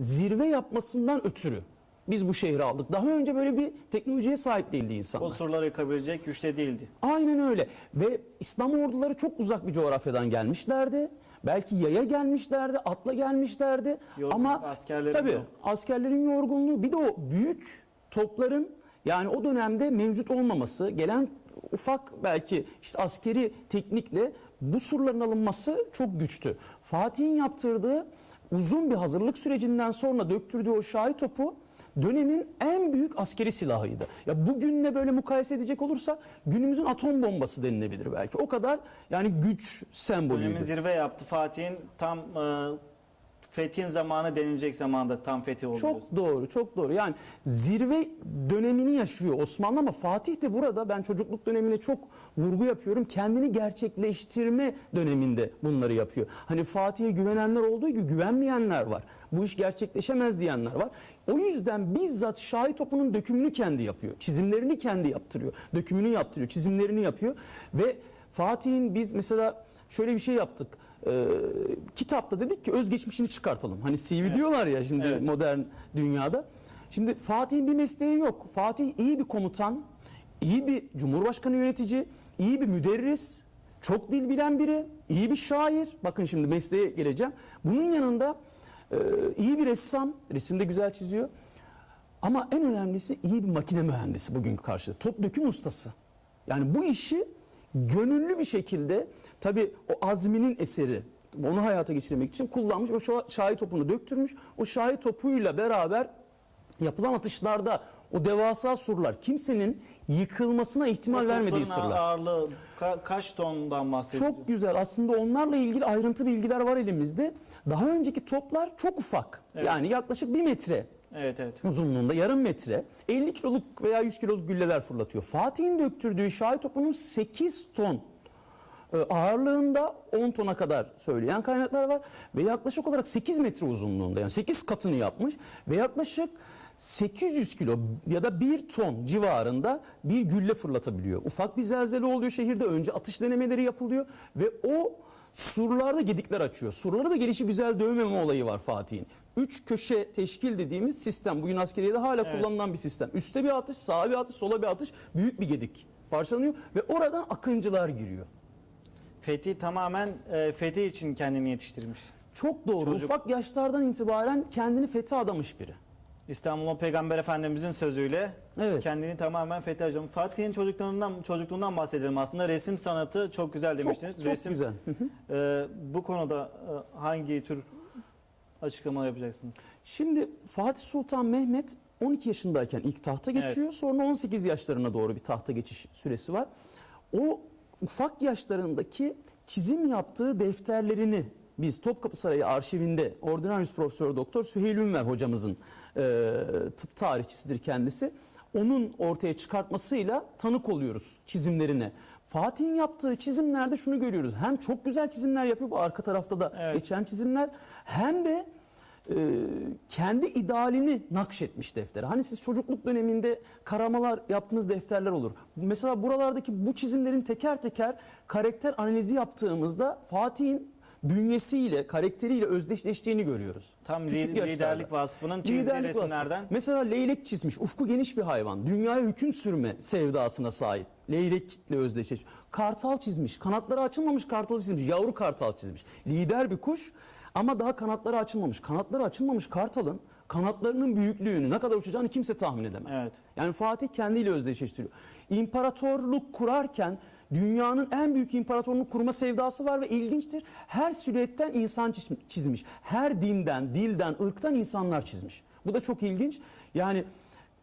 zirve yapmasından ötürü biz bu şehri aldık. Daha önce böyle bir teknolojiye sahip değildi O insanlar. surları yıkabilecek güçte değildi. Aynen öyle. Ve İslam orduları çok uzak bir coğrafyadan gelmişlerdi. Belki yaya gelmişlerdi, atla gelmişlerdi. Yorgunluk, Ama askerlerin tabii de- askerlerin yorgunluğu bir de o büyük topların yani o dönemde mevcut olmaması, gelen ufak belki işte askeri teknikle bu surların alınması çok güçtü. Fatih'in yaptırdığı uzun bir hazırlık sürecinden sonra döktürdüğü o şahi topu dönemin en büyük askeri silahıydı. Ya bugünle böyle mukayese edecek olursa günümüzün atom bombası denilebilir belki. O kadar yani güç sembolüydü. Dönemin zirve yaptı. Fatih'in tam e, fethin zamanı denilecek zamanda tam fethi oldu. diyorsun. Çok doğru, çok doğru. Yani zirve dönemini yaşıyor Osmanlı ama Fatih de burada ben çocukluk dönemine çok vurgu yapıyorum. Kendini gerçekleştirme döneminde bunları yapıyor. Hani Fatih'e güvenenler olduğu gibi güvenmeyenler var. Bu iş gerçekleşemez diyenler var. O yüzden bizzat Şahi Topu'nun dökümünü kendi yapıyor. Çizimlerini kendi yaptırıyor. Dökümünü yaptırıyor, çizimlerini yapıyor ve Fatih'in biz mesela şöyle bir şey yaptık. Ee, kitapta dedik ki özgeçmişini çıkartalım. Hani CV Evet. diyorlar ya şimdi Evet. modern dünyada. Şimdi Fatih'in bir mesleği yok. Fatih iyi bir komutan, iyi bir cumhurbaşkanı yönetici, iyi bir müderris, çok dil bilen biri, iyi bir şair. Bakın şimdi mesleğe geleceğim. Bunun yanında e, iyi bir ressam, resimde güzel çiziyor. Ama en önemlisi iyi bir makine mühendisi bugünkü karşıda. Top döküm ustası. Yani bu işi gönüllü bir şekilde tabii o azminin eseri onu hayata geçirmek için kullanmış. O şa- şahi topunu döktürmüş. O şahi topuyla beraber yapılan atışlarda o devasa surlar kimsenin yıkılmasına ihtimal vermediği sırlar. ağırlığı ka- kaç tondan bahsediyoruz? Çok güzel. Aslında onlarla ilgili ayrıntı bilgiler var elimizde. Daha önceki toplar çok ufak. Evet. Yani yaklaşık bir metre Evet evet. uzunluğunda yarım metre 50 kiloluk veya 100 kiloluk gülleler fırlatıyor. Fatih'in döktürdüğü şahi topunun 8 ton ağırlığında 10 tona kadar söyleyen kaynaklar var ve yaklaşık olarak 8 metre uzunluğunda yani 8 katını yapmış ve yaklaşık 800 kilo ya da 1 ton civarında bir gülle fırlatabiliyor. Ufak bir zelzele oluyor şehirde önce atış denemeleri yapılıyor ve o surlarda gedikler açıyor. Surları da gelişi güzel dövmeme olayı var Fatih'in. Üç köşe teşkil dediğimiz sistem bugün askeriyede hala Evet. kullanılan bir sistem. Üste bir atış, sağa bir atış, sola bir atış, büyük bir gedik parçalanıyor ve oradan akıncılar giriyor. Fethi tamamen e, fethi için kendini yetiştirmiş. Çok doğru. Çocuk- Ufak yaşlardan itibaren kendini fethe adamış biri. İstanbul'un Peygamber Efendimizin sözüyle Evet. kendini tamamen fethi ajan. Fatih'in çocukluğundan çocukluğundan bahsedelim aslında. Resim sanatı çok güzel demiştiniz. çok Resim güzel. Hı hı. e, bu konuda e, hangi tür açıklamalar yapacaksınız? Şimdi Fatih Sultan Mehmet 12 yaşındayken ilk tahta geçiyor. Sonra 18 yaşlarına doğru bir tahta geçiş süresi var. O ufak yaşlarındaki çizim yaptığı defterlerini biz Topkapı Sarayı arşivinde Ordinarius Profesör Doktor Süheyl Ünver hocamızın e, tıp tarihçisidir kendisi. Onun ortaya çıkartmasıyla tanık oluyoruz çizimlerine. Fatih'in yaptığı çizimlerde şunu görüyoruz. Hem çok güzel çizimler yapıyor bu arka tarafta da Evet. geçen çizimler hem de e, kendi idealini nakşetmiş deftere. Hani siz çocukluk döneminde karamalar yaptığınız defterler olur. Mesela buralardaki bu çizimlerin teker teker karakter analizi yaptığımızda Fatih'in bünyesiyle, karakteriyle özdeşleştiğini görüyoruz. Tam Küçük yaşlarda. liderlik vasfının çizdiği Liderlik vasfı. resimlerden. Mesela leylek çizmiş. Ufku geniş bir hayvan. Dünyaya hüküm sürme sevdasına sahip. Leylekle özdeşleş. Kartal çizmiş. Kanatları açılmamış kartal çizmiş. Yavru kartal çizmiş. Lider bir kuş ama daha kanatları açılmamış. Kanatları açılmamış kartalın kanatlarının büyüklüğünü ne kadar uçacağını kimse tahmin edemez. Evet. Yani Fatih kendiyle özdeşleştiriyor. İmparatorluk kurarken dünyanın en büyük imparatorluğunu kurma sevdası var ve ilginçtir. Her silüetten insan çiz- çizmiş. Her dinden, dilden, ırktan insanlar çizmiş. Bu da çok ilginç. Yani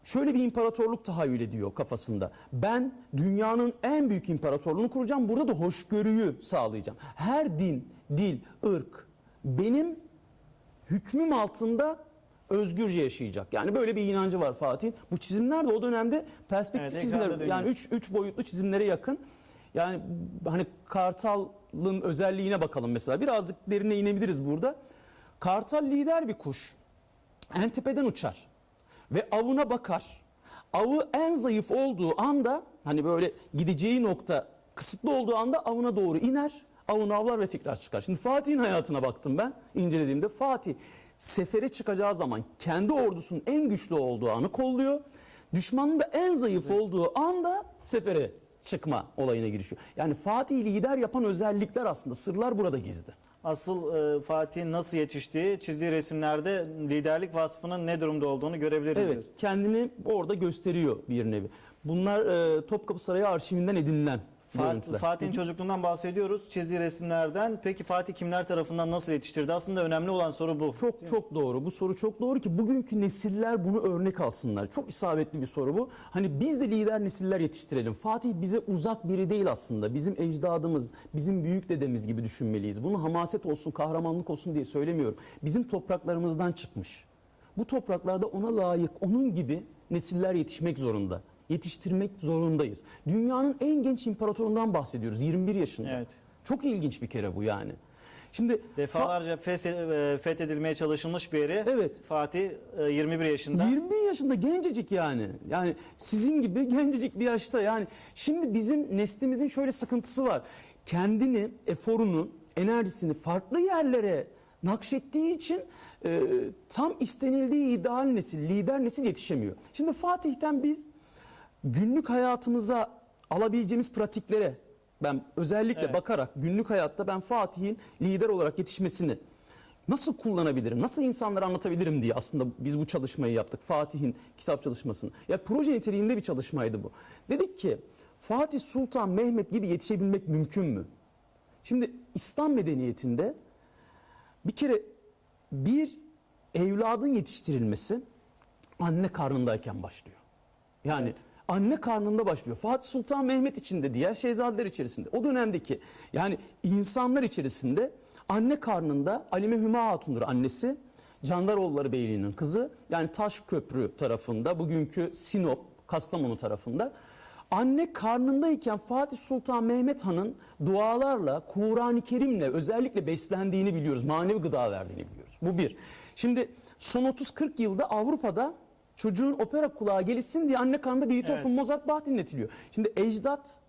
şöyle bir imparatorluk tahayyül ediyor kafasında. Ben dünyanın en büyük imparatorluğunu kuracağım. Burada da hoşgörüyü sağlayacağım. Her din, dil, ırk benim hükmüm altında özgürce yaşayacak. Yani böyle bir inancı var Fatih'in. Bu çizimler de o dönemde perspektif Evet, çizimler. Yani üç, üç boyutlu çizimlere yakın. Yani hani kartalın özelliğine bakalım mesela. Birazcık derine inebiliriz burada. Kartal lider bir kuş. En tepeden uçar. Ve avına bakar. Avı en zayıf olduğu anda hani böyle gideceği nokta kısıtlı olduğu anda avına doğru iner. Avını avlar ve tekrar çıkar. Şimdi Fatih'in hayatına baktım ben incelediğimde. Fatih sefere çıkacağı zaman kendi ordusunun en güçlü olduğu anı kolluyor. Düşmanın da en zayıf olduğu anda sefere çıkma olayına girişiyor. Yani Fatih lider yapan özellikler aslında sırlar burada gizli. Asıl e, Fatih'in nasıl yetiştiği çizdiği resimlerde liderlik vasfının ne durumda olduğunu görebiliriz. Evet, kendini orada gösteriyor bir nevi. Bunlar e, Topkapı Sarayı arşivinden edinilen Fa- görüntüler. Fatih'in çocukluğundan bahsediyoruz. Çizdiği resimlerden. Peki Fatih kimler tarafından nasıl yetiştirdi? Aslında önemli olan soru bu. Çok çok doğru. Bu soru çok doğru ki bugünkü nesiller bunu örnek alsınlar. Çok isabetli bir soru bu. Hani biz de lider nesiller yetiştirelim. Fatih bize uzak biri değil aslında. Bizim ecdadımız, bizim büyük dedemiz gibi düşünmeliyiz. Bunu hamaset olsun, kahramanlık olsun diye söylemiyorum. Bizim topraklarımızdan çıkmış. Bu topraklarda ona layık, onun gibi nesiller yetişmek zorunda. Yetiştirmek zorundayız. Dünyanın en genç imparatorundan bahsediyoruz. 21 yaşında. Evet. Çok ilginç bir kere bu yani. Şimdi Fa- Defalarca e, fethedilmeye çalışılmış bir yeri. Evet. Fatih e, 21 yaşında. 21 yaşında gencecik yani. Yani sizin gibi gencecik bir yaşta yani. Şimdi bizim neslimizin şöyle sıkıntısı var. Kendini, eforunu, enerjisini farklı yerlere nakşettiği için e, tam istenildiği ideal nesil, lider nesil yetişemiyor. Şimdi Fatih'ten biz günlük hayatımıza alabileceğimiz pratiklere ben özellikle Evet. bakarak günlük hayatta ben Fatih'in lider olarak yetişmesini nasıl kullanabilirim, nasıl insanlara anlatabilirim diye aslında biz bu çalışmayı yaptık. Fatih'in kitap çalışmasını. Ya proje niteliğinde bir çalışmaydı bu. Dedik ki Fatih Sultan Mehmet gibi yetişebilmek mümkün mü? Şimdi İslam medeniyetinde bir kere bir evladın yetiştirilmesi anne karnındayken başlıyor. Yani Evet. Anne karnında başlıyor. Fatih Sultan Mehmet için de diğer şehzadeler içerisinde o dönemdeki yani insanlar içerisinde anne karnında Alime Hüma Hatun'dur annesi. Candaroğulları Beyliği'nin kızı yani Taşköprü tarafında bugünkü Sinop, Kastamonu tarafında. Anne karnındayken Fatih Sultan Mehmet Han'ın dualarla, Kur'an-ı Kerim'le özellikle beslendiğini biliyoruz. Manevi gıda verdiğini biliyoruz. Bu bir. Şimdi son 30-40 yılda Avrupa'da çocuğun opera kulağı gelişsin diye anne karnında Beethoven, Evet. Mozart, Bach dinletiliyor. Şimdi ecdat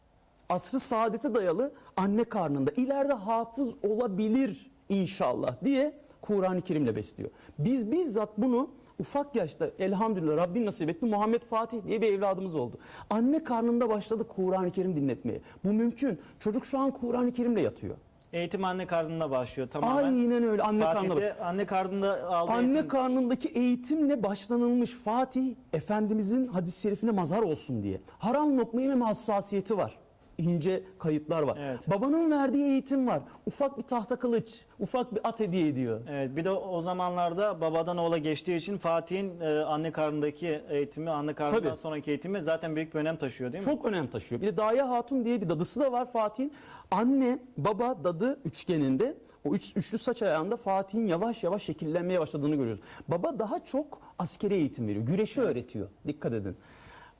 asrı saadete dayalı anne karnında ileride hafız olabilir inşallah diye Kur'an-ı Kerim'le besliyor. Biz bizzat bunu ufak yaşta elhamdülillah Rabbim nasip etti Muhammed Fatih diye bir evladımız oldu. Anne karnında başladı Kur'an-ı Kerim dinletmeye. Bu mümkün. Çocuk şu an Kur'an-ı Kerim'le yatıyor. Eğitim anne karnında başlıyor tamamen. Aynen öyle anne karnında başlıyor. Fatih'te anne karnında aldığı Anne eğitim. karnındaki eğitimle başlanılmış Fatih Efendimizin hadis-i şerifine mazhar olsun diye. Haram lokma yememe hassasiyeti var. İnce kayıtlar var. Evet. Babanın verdiği eğitim var. Ufak bir tahta kılıç, ufak bir at hediye ediyor. Evet, bir de o zamanlarda babadan oğula geçtiği için Fatih'in e, anne karnındaki eğitimi, anne karnından Tabii. sonraki eğitimi zaten büyük bir önem taşıyor değil mi? Çok önem taşıyor. Bir de Daya Hatun diye bir dadısı da var Fatih'in. Anne, baba, dadı üçgeninde o üç, üçlü saç ayağında Fatih'in yavaş yavaş şekillenmeye başladığını görüyoruz. Baba daha çok askeri eğitim veriyor. Güreşi öğretiyor. Dikkat edin.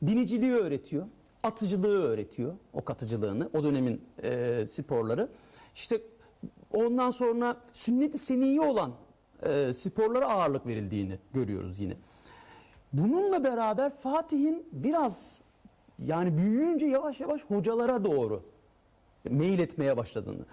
Biniciliği öğretiyor. Atıcılığı öğretiyor. Ok atıcılığını. O dönemin e, sporları. İşte ondan sonra sünnet-i seniyye olan e, sporlara ağırlık verildiğini görüyoruz yine. Bununla beraber Fatih'in biraz yani büyüyünce yavaş yavaş hocalara doğru meyil etmeye başladığını.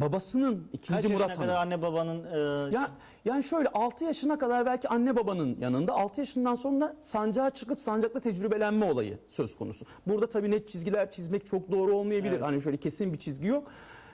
Babasının 2. Kaç yaşına Murat kadar Han'ın. anne babanın e, Ya, yani şöyle 6 yaşına kadar belki anne babanın yanında 6 yaşından sonra sancağa çıkıp sancakta tecrübelenme olayı söz konusu. Burada tabii net çizgiler çizmek çok doğru olmayabilir. Hani şöyle kesin bir çizgi yok.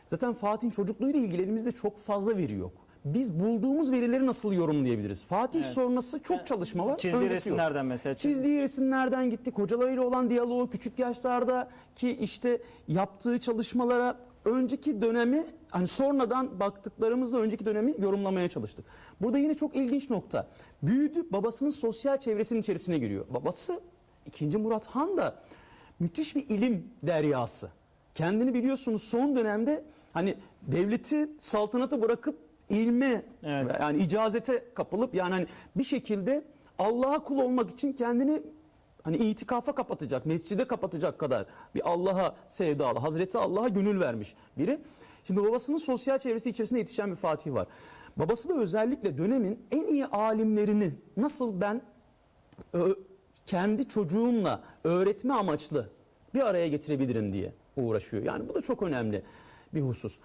Zaten Fatih'in çocukluğuyla ilgili elimizde çok fazla veri yok. Biz bulduğumuz verileri nasıl yorumlayabiliriz? Fatih sonrası çok çalışma var. çizdiği öncesi yok. resimlerden mesela? Çizdiği resimlerden gittik. Hocalarıyla olan diyaloğu, küçük yaşlardaki işte yaptığı çalışmalara önceki dönemi hani sonradan baktıklarımızla önceki dönemi yorumlamaya çalıştık. Burada yine çok ilginç nokta. Büyüdü babasının sosyal çevresinin içerisine giriyor. Babası 2. Murat Han da müthiş bir ilim deryası. Kendini biliyorsunuz son dönemde hani devleti saltanatı bırakıp ilme Evet. yani icazete kapılıp yani hani bir şekilde Allah'a kul olmak için kendini hani itikafa kapatacak, mescide kapatacak kadar bir Allah'a sevdalı, Hazreti Allah'a gönül vermiş biri. Şimdi babasının sosyal çevresi içerisinde yetişen bir Fatih var. Babası da özellikle dönemin en iyi alimlerini nasıl ben kendi çocuğumla öğretme amaçlı bir araya getirebilirim diye uğraşıyor. Yani bu da çok önemli bir husus.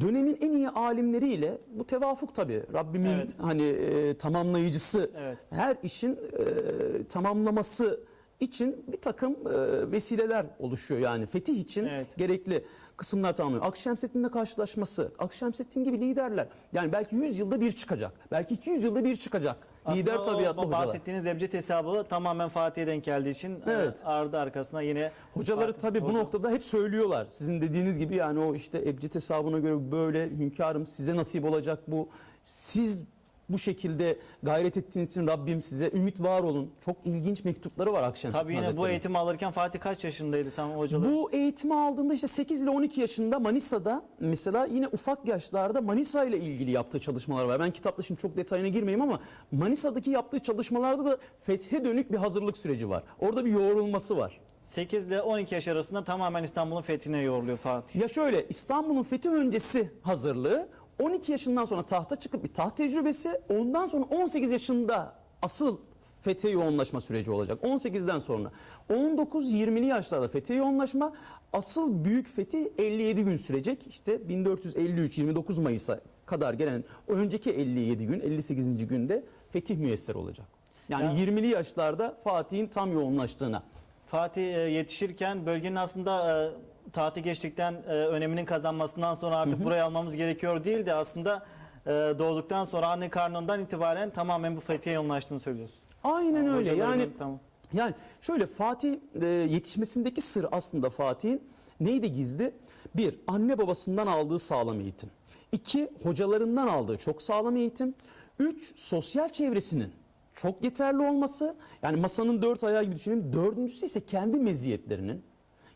dönemin en iyi alimleriyle bu tevafuk tabii Rabbimin Evet. hani e, tamamlayıcısı Evet. her işin e, tamamlaması için bir takım e, vesileler oluşuyor yani fetih için Evet. gerekli kısımlar tamamlıyor. Akşemseddin'le karşılaşması, Akşemseddin gibi liderler yani belki 100 yılda bir çıkacak, belki 200 yılda bir çıkacak lider Aslında o tabiatlı hocalar. Bahsettiğiniz Ebced hesabı tamamen Fatih'e denk geldiği için Evet. e, ardı arkasına yine Hocaları Fatih- tabii bu Hoca- noktada hep söylüyorlar. Sizin dediğiniz gibi yani o işte Ebced hesabına göre böyle hünkârım size nasip olacak bu. Siz bu şekilde gayret ettiğiniz için Rabbim size ümit var olun. Çok ilginç mektupları var Akşemseddin Tabii yine bu eğitimi alırken Fatih kaç yaşındaydı tam hocalar? Bu eğitimi aldığında işte 8 ile 12 yaşında Manisa'da mesela yine ufak yaşlarda Manisa ile ilgili yaptığı çalışmalar var. Ben kitapta şimdi çok detayına girmeyeyim ama Manisa'daki yaptığı çalışmalarda da fethe dönük bir hazırlık süreci var. Orada bir yoğrulması var. 8 ile 12 yaş arasında tamamen İstanbul'un fethine yoruluyor Fatih. Ya şöyle İstanbul'un fethi öncesi hazırlığı 12 yaşından sonra tahta çıkıp bir taht tecrübesi ondan sonra 18 yaşında asıl fethe yoğunlaşma süreci olacak. 18'den sonra 19-20'li yaşlarda fethe yoğunlaşma asıl büyük fethi 57 gün sürecek. İşte 1453 29 Mayıs'a kadar gelen önceki 57 gün 58. günde fetih müyesser olacak. Yani Ya- 20'li yaşlarda Fatih'in tam yoğunlaştığına. Fatih e, yetişirken bölgenin aslında tahtı geçtikten e, öneminin kazanmasından sonra artık burayı almamız gerekiyor değil de aslında e, doğduktan sonra anne karnından itibaren tamamen bu fethiye yoğunlaştığını söylüyorsun. Aynen öyle. Yani tamam. Yani şöyle Fatih e, yetişmesindeki sır aslında Fatih'in neydi gizli? Bir, anne babasından aldığı sağlam eğitim. İki, hocalarından aldığı çok sağlam eğitim. Üç, sosyal çevresinin çok yeterli olması. Yani masanın dört ayağı gibi düşünelim. Dördüncüsü ise kendi meziyetlerinin,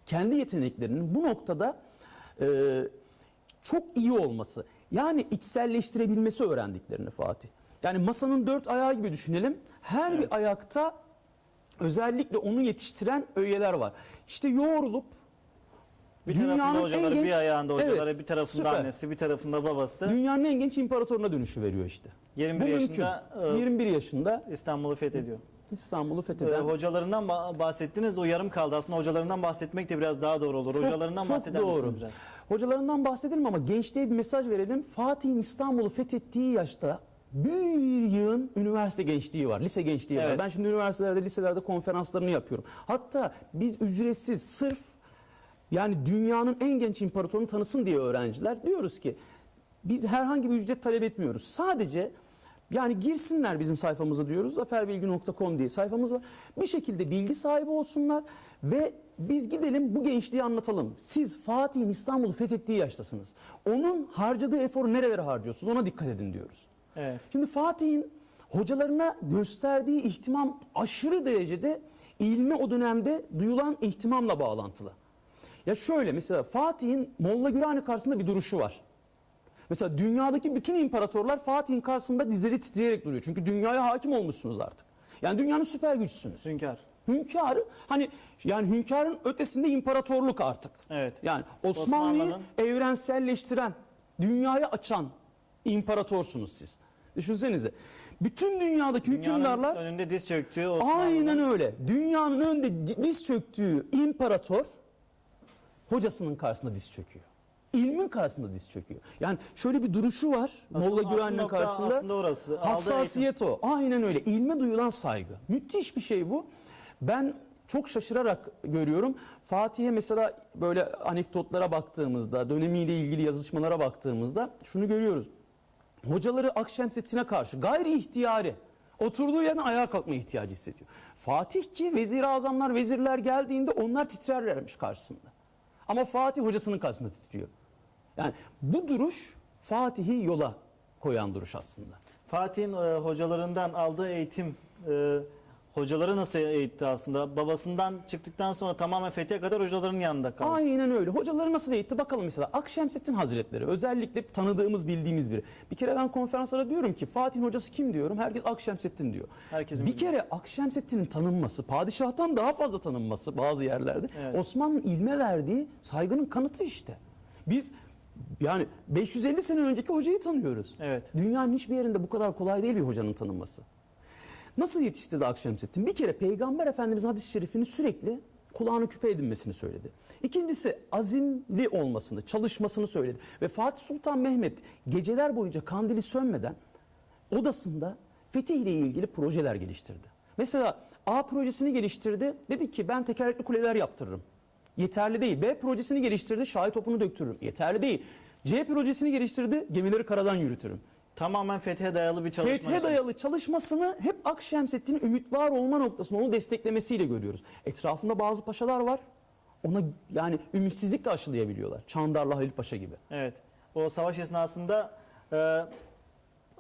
kendi yeteneklerinin bu noktada e, çok iyi olması. Yani içselleştirebilmesi öğrendiklerini Fatih. Yani masanın dört ayağı gibi düşünelim. Her Evet. bir ayakta özellikle onu yetiştiren öğeler var. İşte yoğrulup Bir dünyanın tarafında en hocaları, genç- bir ayağında hocaları, Evet, bir tarafında süper. annesi, bir tarafında babası. dünyanın en genç imparatoruna dönüşü veriyor işte. 21 Bu yaşında mümkün. e, 21 yaşında İstanbul'u fethediyor. İstanbul'u E, fetheden hocalarından ba- bahsettiniz, o yarım kaldı. Aslında hocalarından bahsetmek de biraz daha doğru olur. Çok- hocalarından çok bahseder doğru. misiniz biraz? Hocalarından bahsedelim ama gençliğe bir mesaj verelim. Fatih'in İstanbul'u fethettiği yaşta bir yığın üniversite gençliği var, lise gençliği var. Evet. Ben şimdi üniversitelerde, liselerde konferanslarını yapıyorum. Hatta biz ücretsiz sırf yani dünyanın en genç imparatorunu tanısın diye öğrenciler diyoruz ki biz herhangi bir ücret talep etmiyoruz. Sadece yani girsinler bizim sayfamıza diyoruz. zaferbilgi.com diye sayfamız var. Bir şekilde bilgi sahibi olsunlar ve biz gidelim bu gençliği anlatalım. Siz Fatih'in İstanbul'u fethettiği yaştasınız. Onun harcadığı eforu nerelere harcıyorsunuz ona dikkat edin diyoruz. Evet. Şimdi Fatih'in hocalarına gösterdiği ihtimam aşırı derecede ilme o dönemde duyulan ihtimamla bağlantılı. Ya şöyle mesela Fatih'in Molla Gürani karşısında bir duruşu var. Mesela dünyadaki bütün imparatorlar Fatih'in karşısında dizleri titreyerek duruyor. Çünkü dünyaya hakim olmuşsunuz artık. Yani dünyanın süper güçsünüz. Hünkar. Hünkârı hani yani hünkârın ötesinde imparatorluk artık. Evet. Yani Osmanlı'yı Osmanlı'nın- evrenselleştiren, dünyaya açan imparatorsunuz siz. Düşünsenize. Bütün dünyadaki Dünyanın hükümdarlar önünde diz çöktüğü Osmanlı'nın aynen öyle. Dünyanın önünde diz çöktüğü imparator hocasının karşısında diz çöküyor. İlmin karşısında diz çöküyor. Yani şöyle bir duruşu var Asıl- Molla nokta karşısında. Aslında orası. Hassasiyet o. Aynen öyle. İlme duyulan saygı. Müthiş bir şey bu. Ben çok şaşırarak görüyorum. Fatih'e mesela böyle anekdotlara baktığımızda, dönemiyle ilgili yazışmalara baktığımızda şunu görüyoruz. Hocaları Akşemseddin'e karşı gayri ihtiyari oturduğu yerden ayağa kalkma ihtiyacı hissediyor. Fatih ki vezir azamlar, vezirler geldiğinde onlar titrerlermiş karşısında. Ama Fatih hocasının karşısında titriyor. Yani bu duruş Fatih'i yola koyan duruş aslında. Fatih'in e, hocalarından aldığı eğitim e, hocaları nasıl eğitti aslında? Babasından çıktıktan sonra tamamen fethiye kadar hocaların yanında kaldı. Aynen öyle. Hocaları nasıl eğitti bakalım mesela. Akşemseddin Hazretleri özellikle tanıdığımız bildiğimiz biri. Bir kere ben konferanslara diyorum ki Fatih'in hocası kim diyorum. Herkes Akşemseddin diyor. Herkesin bir kere Akşemseddin'in tanınması, padişahtan daha fazla tanınması bazı yerlerde Evet. Osmanlı'nın ilme verdiği saygının kanıtı işte. Biz yani 550 sene önceki hocayı tanıyoruz. Evet. Dünyanın hiçbir yerinde bu kadar kolay değil bir hocanın tanınması. Nasıl yetiştirdi Akşemseddin? Bir kere Peygamber Efendimizin hadis-i şerifini sürekli kulağını küpe edinmesini söyledi. İkincisi azimli olmasını, çalışmasını söyledi. Ve Fatih Sultan Mehmet geceler boyunca kandili sönmeden odasında fetih ile ilgili projeler geliştirdi. Mesela A projesini geliştirdi. Dedi ki ben tekerlekli kuleler yaptırırım. Yeterli değil. B projesini geliştirdi. Şahi topunu döktürürüm. Yeterli değil. C projesini geliştirdi. Gemileri karadan yürütürüm. Tamamen fethe dayalı bir çalışma. Fethiye dayalı çalışmasını hep Akşemseddin'in ümit var olma noktasında onu desteklemesiyle görüyoruz. Etrafında bazı paşalar var. Ona yani ümitsizlikle aşılayabiliyorlar. Çandarlı Halil Paşa gibi. Evet. O savaş esnasında e,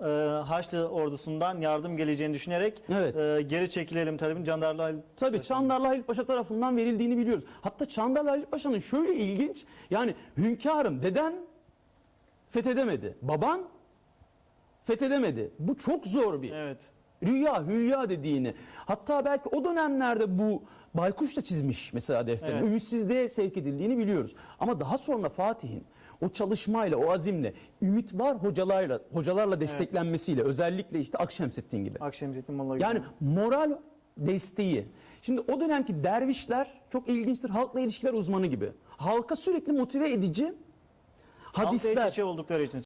e, Haçlı ordusundan yardım geleceğini düşünerek Evet. e, geri çekilelim talebini Candarlı Halil Tabii Çandarlı Halil Paşa tarafından verildiğini biliyoruz. Hatta Çandarlı Halil Paşa'nın şöyle ilginç yani hünkârım deden fethedemedi. Baban fethedemedi. Bu çok zor bir Evet. rüya, hülya dediğini. Hatta belki o dönemlerde bu Baykuş da çizmiş mesela defterini. Evet. Ümitsizliğe sevk edildiğini biliyoruz. Ama daha sonra Fatih'in o çalışmayla, o azimle, ümit var hocalarla, hocalarla desteklenmesiyle özellikle işte Akşemseddin gibi. Akşemseddin Molla Yani moral desteği. Şimdi o dönemki dervişler çok ilginçtir. Halkla ilişkiler uzmanı gibi. Halka sürekli motive edici Halkla iç hadisler, içe oldukları için